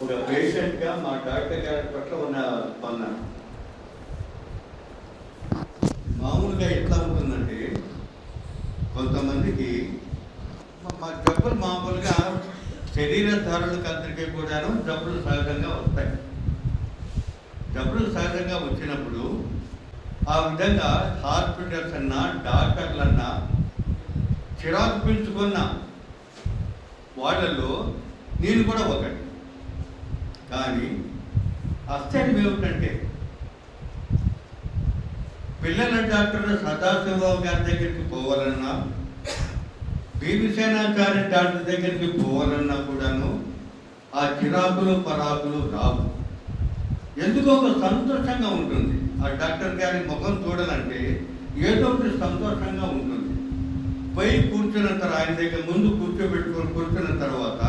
ఒక పేషెంట్గా మా డాక్టర్ గారి పట్ల ఉన్న పన్న మామూలుగా ఎట్లా ఉంటుందంటే కొంతమందికి మా- జబ్బులు మామూలుగా శరీర ధారులకు అందరికీ కూడాను జబ్బులు సహజంగా వస్తాయి. జబ్బులు సహజంగా వచ్చినప్పుడు ఆ విధంగా హాస్పిటల్స్ అన్నా డాక్టర్లన్నా చిరాకు పెంచుకున్న వాళ్ళల్లో నేను కూడా ఒకటి. కానీ ఆశ్చర్యం ఏమిటంటే పిల్లల డాక్టర్ సదాశివరావు గారి దగ్గరికి పోవాలన్నా భీమసేనాచారి డాక్టర్ దగ్గరికి పోవాలన్నా కూడాను ఆ చిరాకులు పరాకులు రావు. ఎందుకో ఒక సంతోషంగా ఉంటుంది. ఆ డాక్టర్ గారి ముఖం చూడాలంటే ఏదో ఒకటి సంతోషంగా ఉంటుంది. పోయి కూర్చున్న తర్వాత ఆయన దగ్గర ముందు కూర్చోబెట్టుకొని కూర్చున్న తర్వాత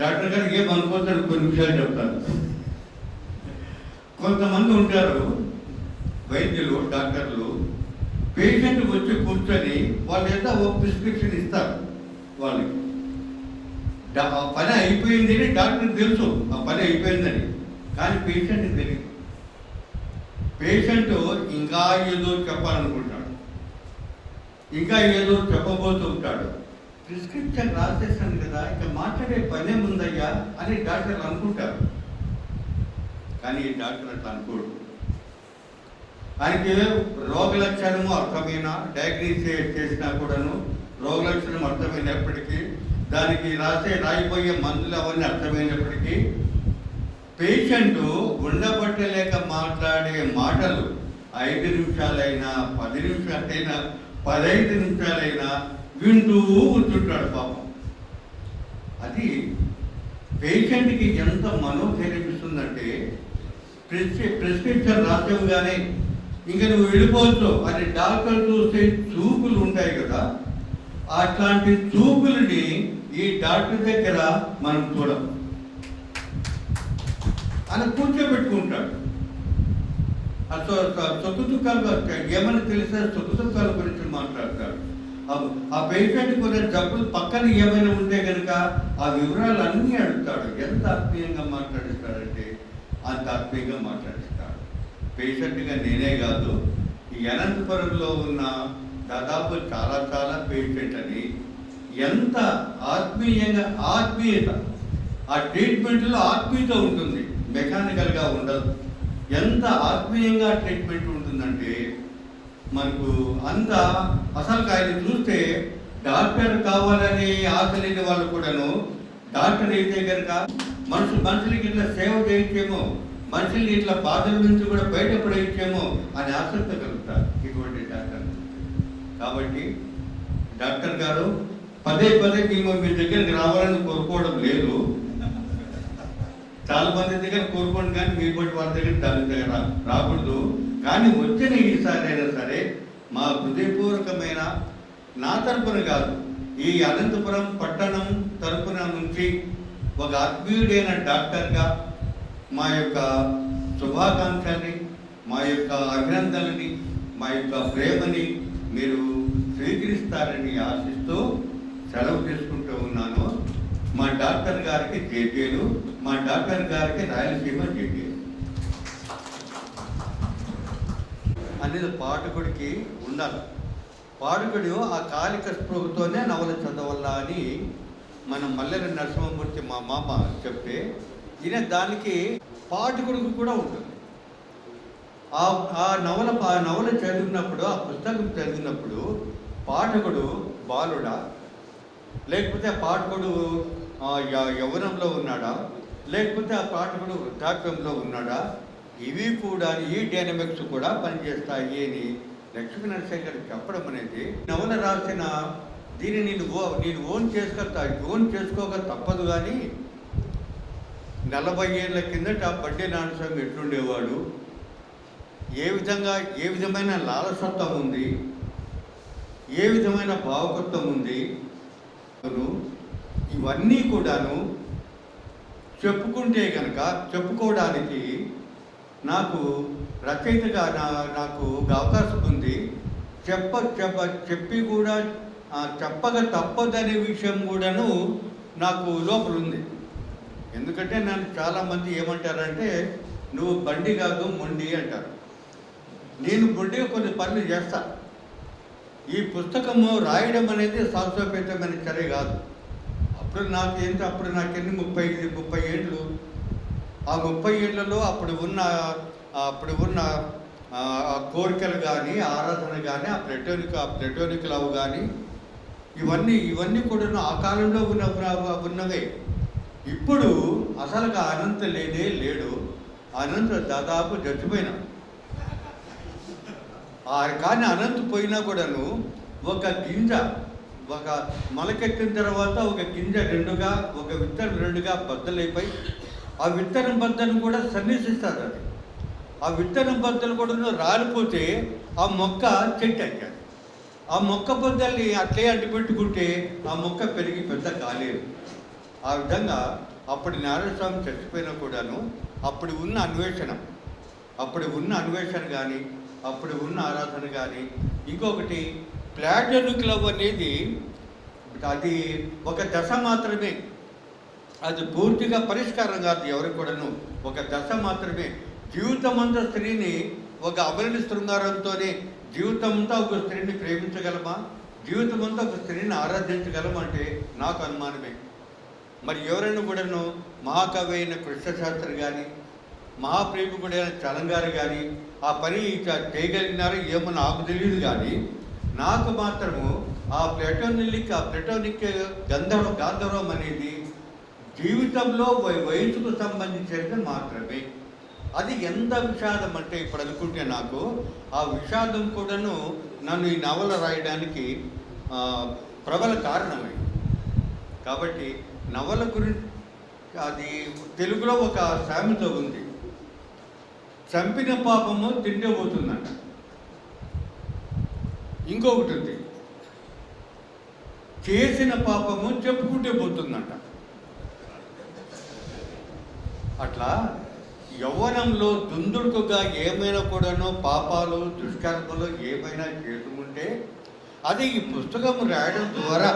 డాక్టర్ గారు ఏమనుకోతాడు కొన్ని విషయాలు చెప్తాను. కొంతమంది ఉంటారు వైద్యులు డాక్టర్లు పేషెంట్ వచ్చి కూర్చొని వాళ్ళు ఏదో ఒక ప్రిస్క్రిప్షన్ ఇస్తారు వాళ్ళకి. ఆ పని అయిపోయింది అని డాక్టర్కి తెలుసు ఆ పని అయిపోయిందని. కానీ పేషెంట్కి తెలియదు. పేషెంట్ ఇంకా ఏదో చెప్పాలనుకుంటాడు. ఇంకా ఏదో చెప్పబోతూ ఉంటాడు. ప్రిస్క్రిప్షన్ రాసేసాను కదా ఇక మాట్లాడే పనే ఉందయ్యా అని డాక్టర్లు అనుకుంటారు. కానీ ఈ డాక్టర్ అట్లా అనుకోడు. ఆయనకి రోగ లక్షణము అర్థమైన డయాగ్నీస్ చేసినా కూడాను రోగ లక్షణం అర్థమైనప్పటికీ దానికి రాసే రాయిపోయే మందులు అవన్నీ అర్థమైనప్పటికీ పేషెంట్ ఉండబట్టలేక మాట్లాడే మాటలు ఐదు నిమిషాలైనా పది నిమిషాలైనా పదహైదు నిమిషాలైనా వింటూ కూర్చుంటాడు పాపం అది పేషెంట్కి ఎంత మనోధైర్యం ఇస్తుందంటే ప్రిస్క్రి ప్రిస్క్రిప్షన్ కానీ ఇంకా నువ్వు వెళ్ళిపోవచ్చు అని డాక్టర్ చూసే చూపులు ఉంటాయి కదా అట్లాంటి చూపులని ఈ డాక్టర్ దగ్గర మనం చూడం అని కూర్చోబెట్టుకుంటాడు అసలు సుఖ దుఃఖాలు ఏమని తెలిసే సుఖ దుఃఖాల గురించి మాట్లాడతాడు ఆ- పేషెంట్ కొన్ని జబ్బులు పక్కన ఏమైనా ఉంటే కనుక ఆ వివరాలు అన్నీ అడుగుతాడు. ఎంత ఆత్మీయంగా మాట్లాడిస్తాడంటే అంత ఆత్మీయంగా మాట్లాడిస్తాడు. పేషెంట్గా నేనే కాదు ఈ అనంతపురంలో ఉన్న దాదాపు చాలా చాలా పేషెంట్ అని ఎంత ఆత్మీయంగా ఆత్మీయత ఆ ట్రీట్మెంట్లో ఆత్మీయత ఉంటుంది. మెకానికల్గా ఉండదు. ఎంత ఆత్మీయంగా ట్రీట్మెంట్ ఉంటుందంటే మనకు అంత అసలు ఆయన చూస్తే డాక్టర్ కావాలని ఆశ లేని వాళ్ళు కూడాను డాక్టర్ అయితే కనుక మనుషులు మనుషులకి ఇట్లా సేవ చేయించేమో మనుషుల్ని ఇట్లా బాధల నుంచి కూడా బయటపడేయించేమో అని ఆసక్తి కలుగుతారు ఇటువంటి డాక్టర్ కాబట్టి డాక్టర్ గారు పదే పదే మేము మీ దగ్గరికి రావాలని కోరుకోవడం లేదు. చాలా మంది దగ్గర కోరుకోండి కానీ మీ బట్టి వాళ్ళ దగ్గర దాని దగ్గర రా- రాకూడదు. కానీ వచ్చిన ఈసారి అయినా సరే మా హృదయపూర్వకమైన నా తరపున కాదు ఈ అనంతపురం పట్టణం తరపున నుంచి ఒక ఆత్మీయుడైన డాక్టర్గా మా యొక్క శుభాకాంక్షల్ని మా యొక్క అభినందనని మా యొక్క ప్రేమని మీరు స్వీకరిస్తారని ఆశిస్తూ సెలవు తీసుకుంటూ ఉన్నాను. మా డాక్టర్ గారికి జేజేలు మా డాక్టర్ గారికి రాయలసీమ జేజేలు అనేది పాఠకుడికి ఉండాలి. పాఠకుడు ఆ కాలిక స్పృహతోనే నవల చదవాలా అని మన మల్లెల నరసింహమూర్తి మా మామ చెప్తే ఈయన దానికి పాఠకుడికి కూడా ఉంటుంది. ఆ ఆ నవల ఆ నవల చదివినప్పుడు ఆ పుస్తకం చదివినప్పుడు పాఠకుడు బాలుడా? లేకపోతే ఆ పాఠకుడు ఆ, య- ఉన్నాడా? లేకపోతే ఆ పాఠకుడు వృద్ధాప్యంలో ఉన్నాడా? ఇవి కూడా ఈ డైనమిక్స్ కూడా పనిచేస్తాయి అని లక్ష్మీ నరసింహ గారు చెప్పడం అనేది నవల రాసిన దీన్ని నేను ఓ నేను ఓన్ చేసుకొస్తా ఓన్ చేసుకోక తప్పదు కానీ నలభై ఏళ్ళ కిందట బడ్డే నాన్నస్వామి ఎట్లుండేవాడు? ఏ విధంగా ఏ విధమైన లాలసత్వం ఉంది? ఏ విధమైన భావకత్వం ఉంది? అను ఇవన్నీ కూడాను చెప్పుకుంటే కనుక చెప్పుకోవడానికి నాకు రచయితగా నా నాకు ఒక అవకాశం ఉంది. చెప్ప చెప్ప చెప్పి కూడా చెప్పక తప్పదనే విషయం కూడాను నాకు లోపల ఉంది. ఎందుకంటే నన్ను చాలామంది ఏమంటారంటే నువ్వు బండి కాదు మొండి అంటారు. నేను మొండిగా కొన్ని పనులు చేస్తా. ఈ పుస్తకము రాయడం అనేది శాశ్వతమైన చర్య కాదు. అప్పుడు నాకు ఏంటి అప్పుడు నాకెన్ని ముప్పై ముప్పై ఏళ్ళు ఆ ముప్పై ఏళ్ళలో అప్పుడు ఉన్న అప్పుడు ఉన్న కోరికలు కానీ ఆరాధన కానీ ఆ ప్లెటోనిక్ ఆ ప్లెటోనిక్ లవ్ కానీ ఇవన్నీ ఇవన్నీ కూడా ఆ కాలంలో ఉన్న ఉన్నవే. ఇప్పుడు అసలుగా అనంత లేనే లేడు. అనంత దాదాపు చచ్చిపోయినా. ఆ కానీ అనంత పోయినా కూడాను ఒక గింజ ఒక మొలకెత్తిన తర్వాత ఒక గింజ రెండుగా ఒక విత్తనం రెండుగా బద్దలైపోయి ఆ విత్తనం బద్దలు కూడా సన్నిసిస్తారు అది. ఆ విత్తనం బద్దలు కూడా రాలిపోతే ఆ మొక్క చెట్టు అయ్యాది ఆ మొక్క బద్దల్ని అట్లే అడ్డుపెట్టుకుంటే ఆ మొక్క పెరిగి పెద్ద కాలేదు. ఆ విధంగా అప్పటి నారాయణ స్వామి చచ్చిపోయినా కూడాను అప్పుడు ఉన్న అన్వేషణ అప్పుడు ఉన్న అన్వేషణ కానీ అప్పుడు ఉన్న ఆరాధన కానీ ఇంకొకటి ప్లాటోనిక్ లవ్ అనేది అది ఒక దశ మాత్రమే. అది పూర్తిగా పరిష్కారం కాదు. ఎవరికి కూడాను ఒక దశ మాత్రమే. జీవితమంతా స్త్రీని ఒక అమరణ శృంగారంతోనే జీవితమంతా ఒక స్త్రీని ప్రేమించగలమా? జీవితమంతా ఒక స్త్రీని ఆరాధించగలమంటే నాకు అనుమానమే. మరి ఎవరైనా కూడాను మహాకవి అయిన కృష్ణశాస్త్రి కానీ మహాప్రేమికుడైన చలంగారు కానీ ఆ పని చేయగలిగినారో ఏమో నాకు తెలియదు కానీ నాకు మాత్రము ఆ ప్లేటోనిక్ ఆ ప్లెటోనిక్ గంధర్వ గాంధర్వం అనేది జీవితంలో వయసుకు సంబంధించినది మాత్రమే. అది ఎంత విషాదం అంటే ఇప్పుడు అనుకుంటే నాకు ఆ విషాదం కూడాను నన్ను ఈ నవల రాయడానికి ప్రబల కారణమైంది కాబట్టి నవల గురించి అది తెలుగులో ఒక సామెత ఉంది. చంపిన పాపము తిండిపోతుందంట. ఇంకొకటి ఉంది. చేసిన పాపము చెప్పుకుంటే పోతుందంట. అట్లా యవ్వనంలో దుందుడుకుగా ఏమైనా కూడాను పాపాలు దుష్కర్మలు ఏమైనా చేసుకుంటే అది ఈ పుస్తకం రాయడం ద్వారా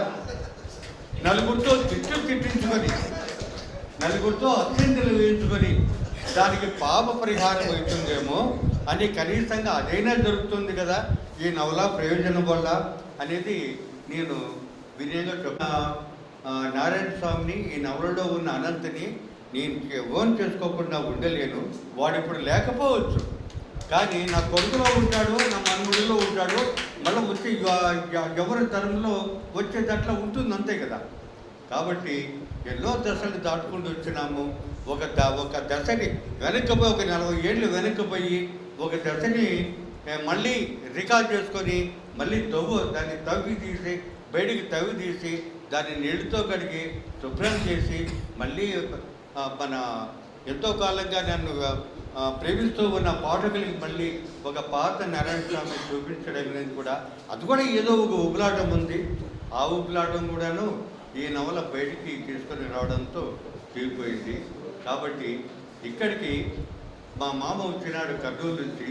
నలుగురితో తిట్లు తిట్టించుకొని నలుగురితో అత్యంతలు వేయించుకొని దానికి పాప పరిహారం అవుతుందేమో అని కనీసంగా అదైనా జరుగుతుంది కదా ఈ నవల ప్రయోజనం వల్ల అనేది నేను వినయంగా చెప్ నారాయణ స్వామిని ఈ నవలలో ఉన్న అనంతని నేను ఓన్ చేసుకోకుండా ఉండలేను. వాడు ఇప్పుడు లేకపోవచ్చు. కానీ నా కొడుకులో ఉంటాడు నా మనముడిలో ఉంటాడు. మళ్ళీ వచ్చే ఎవరి తరంలో వచ్చేటట్లా ఉంటుంది అంతే కదా. కాబట్టి ఎన్నో దశలు దాటుకుంటూ వచ్చినాము. ఒక ద ఒక దశని వెనక్కిపోయి ఒక నలభై ఏళ్ళు వెనక్కిపోయి ఒక దశని మళ్ళీ రికార్డ్ చేసుకొని మళ్ళీ తవ్వు దాన్ని తవ్వి తీసి బయటికి తవ్వి తీసి దాన్ని నీళ్ళతో కడిగి శుభ్రం చేసి మళ్ళీ మన ఎంతో కాలంగా నన్ను ప్రేమిస్తూ ఉన్న పాఠకులకి మళ్ళీ ఒక పాత నారాయణ స్వామి చూపించడం అనేది కూడా అది కూడా ఏదో ఒక ఉబులాటం ఉంది. ఆ ఉబులాటం కూడాను ఈ నవల బయటికి తీసుకొని రావడంతో తీరిపోయింది. కాబట్టి ఇక్కడికి మా మామ వచ్చినాడు కర్నూలు నుంచి.